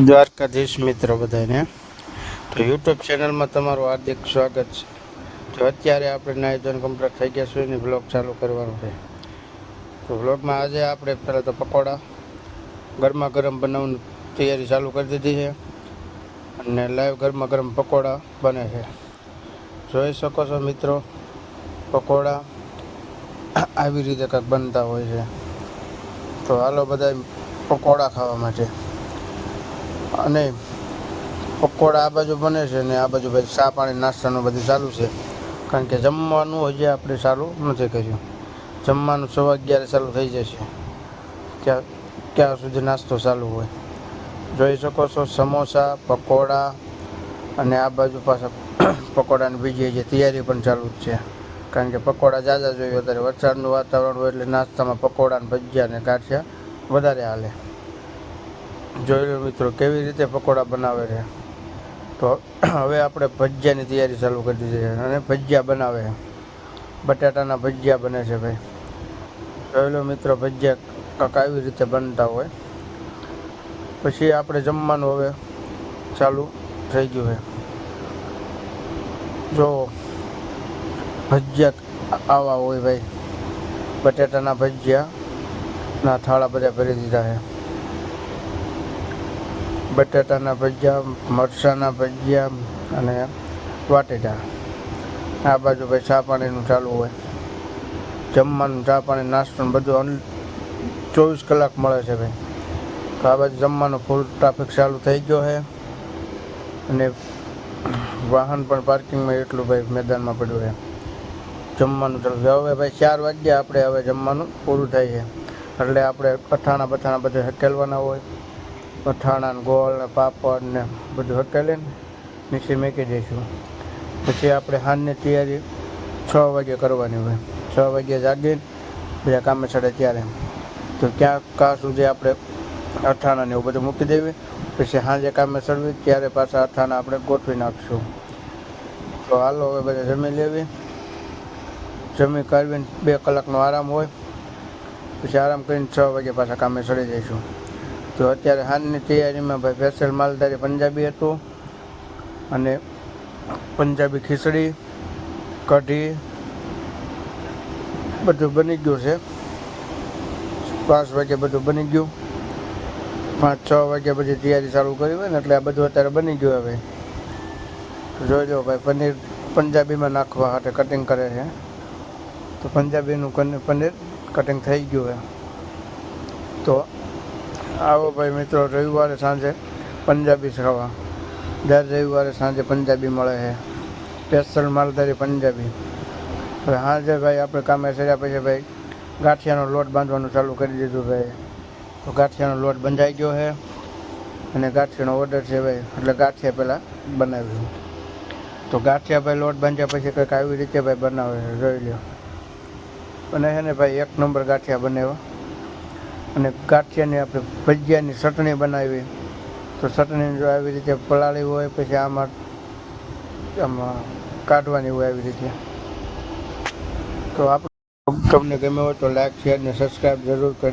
દ્વારકાધીશ મિત્રો બધાને. તો યુટ્યુબ ચેનલમાં તમારું હાર્દિક સ્વાગત છે. તો અત્યારે આપણે નાયજન કમ્પ્લીટ થઈ ગયા છે ને બ્લોગ ચાલુ કરવાનો છે. તો બ્લોગમાં આજે આપણે પહેલાં તો પકોડા, ગરમા ગરમ બનાવવાની તૈયારી ચાલુ કરી દીધી છે. અને લાઈવ ગરમા ગરમ પકોડા બને છે. જોઈ શકો છો મિત્રો, પકોડા આવી રીતે કંઈક બનતા હોય છે. તો હાલો બધા પકોડા ખાવા માટે. અને પકોડા આ બાજુ બને છે ને આ બાજુ ભાઈ ચા પાણી, નાસ્તાનું બધું ચાલુ છે. કારણ કે જમવાનું હજી આપણે ચાલું નથી કર્યું. જમવાનું સવા અગિયારે ચાલુ થઈ જશે. ત્યાં ત્યાં સુધી નાસ્તો ચાલુ હોય. જોઈ શકો છો સમોસા, પકોડા અને આ બાજુ પાછા પકોડાની બીજી જે તૈયારી પણ ચાલુ જ છે. કારણ કે પકોડા જાજા જોઈએ અત્યારે વરસાદનું વાતાવરણ હોય એટલે નાસ્તામાં પકોડા ને ભજીયા ને ગાંઠિયા વધારે હાલે. જોઈ લો મિત્રો, કેવી રીતે પકોડા બનાવે છે. તો હવે આપણે ભજીયાની તૈયારી ચાલુ કરી દીધી છે અને ભજીયા બનાવે બટાટાના ભજીયા બને છે ભાઈ. જોઈ લો મિત્રો, ભજીયા કાંક રીતે બનતા હોય. પછી આપણે જમવાનું હવે ચાલુ થઈ ગયું છે. જો ભજીયા આવા હોય ભાઈ. બટાટાના ભજીયા ના થાળા બધા ભરી દીધા છે. બટાટાના ભજીયા, મરચાંના ભજીયા અને વાટેટા. આ બાજુ ભાઈ ચા પાણીનું ચાલુ હોય. જમવાનું, ચા પાણી, નાસ્તો બધું ચોવીસ કલાક મળે છે ભાઈ. તો આ બાજુ જમવાનું ફૂલ ટ્રાફિક ચાલુ થઈ ગયો છે. અને વાહન પણ પાર્કિંગમાં એટલું ભાઈ મેદાનમાં પડ્યું છે. જમવાનું ચાલુ હવે ભાઈ ચાર વાગ્યા આપણે હવે જમવાનું પૂરું થાય છે. એટલે આપણે અથાણા બથાણા બધે હકેલવાના હોય. અથાણા ગોળ ને પાપડ ને બધું હકેલીને નીચે મૂકી દઈશું. પછી આપણે હાનની તૈયારી છ વાગે કરવાની હોય. છ વાગે જાગીને બધા કામે ચડે ત્યારે. તો ક્યાં કાં સુધી આપણે અથાણા ને એવું બધું મૂકી દેવી. પછી સાંજે કામે ચડવી ત્યારે પાછા અથાણા આપણે ગોઠવી નાખશું. તો હાલો હવે બધા જમી લેવી. જમી કાઢવીને બે કલાકનો આરામ હોય. પછી આરામ કરીને છ વાગે પાછા કામે ચડી જઈશું. તો અત્યારે હાલની તૈયારીમાં ભાઈ સ્પેશિયલ માલધારી પંજાબી હતું અને પંજાબી ખીચડી, કઢી, બધું બની ગયું છે. પાંચ વાગે બધું બની ગયું. પાંચ, છ વાગ્યા પછી તૈયારી ચાલુ કરી હોય ને એટલે આ બધું અત્યારે બની ગયું હવે. જોઈ લો ભાઈ, પનીર પંજાબીમાં નાખવા માટે કટિંગ કરે છે. તો પંજાબીનું પનીર કટિંગ થઈ ગયું છે. તો આવો ભાઈ મિત્રો, રવિવારે સાંજે પંજાબી ખાવા. દર રવિવારે સાંજે પંજાબી મળે છે. સ્પેશિયલ માલધારી પંજાબી. હવે સાંજે ભાઈ આપણે કામે સર્યા પછી ભાઈ, ગાંઠિયાનો લોટ બાંધવાનું ચાલુ કરી દીધું ભાઈ. તો ગાંઠિયાનો લોટ બંધાઈ ગયો છે અને ગાંઠિયાનો ઓર્ડર છે ભાઈ, એટલે ગાંઠિયા પહેલાં બનાવ્યું. તો ગાંઠિયા ભાઈ લોટ બાંધ્યા પછી કંઈક આવી રીતે ભાઈ બનાવે જોઈ લો અને છે ને ભાઈ, એક નંબર ગાંઠિયા બનાવ્યા અને ગાંઠિયાની આપણે ભજીયાની ચટણી બનાવી. તો ચટણી જો આવી રીતે પલાળી હોય, પછી આમાં આમાં કાઢવાની હોય આવી રીતે. તો આપણે તમને ગમે હોય તો લાઈક શેર ને સબસ્ક્રાઈબ જરૂર કરજો.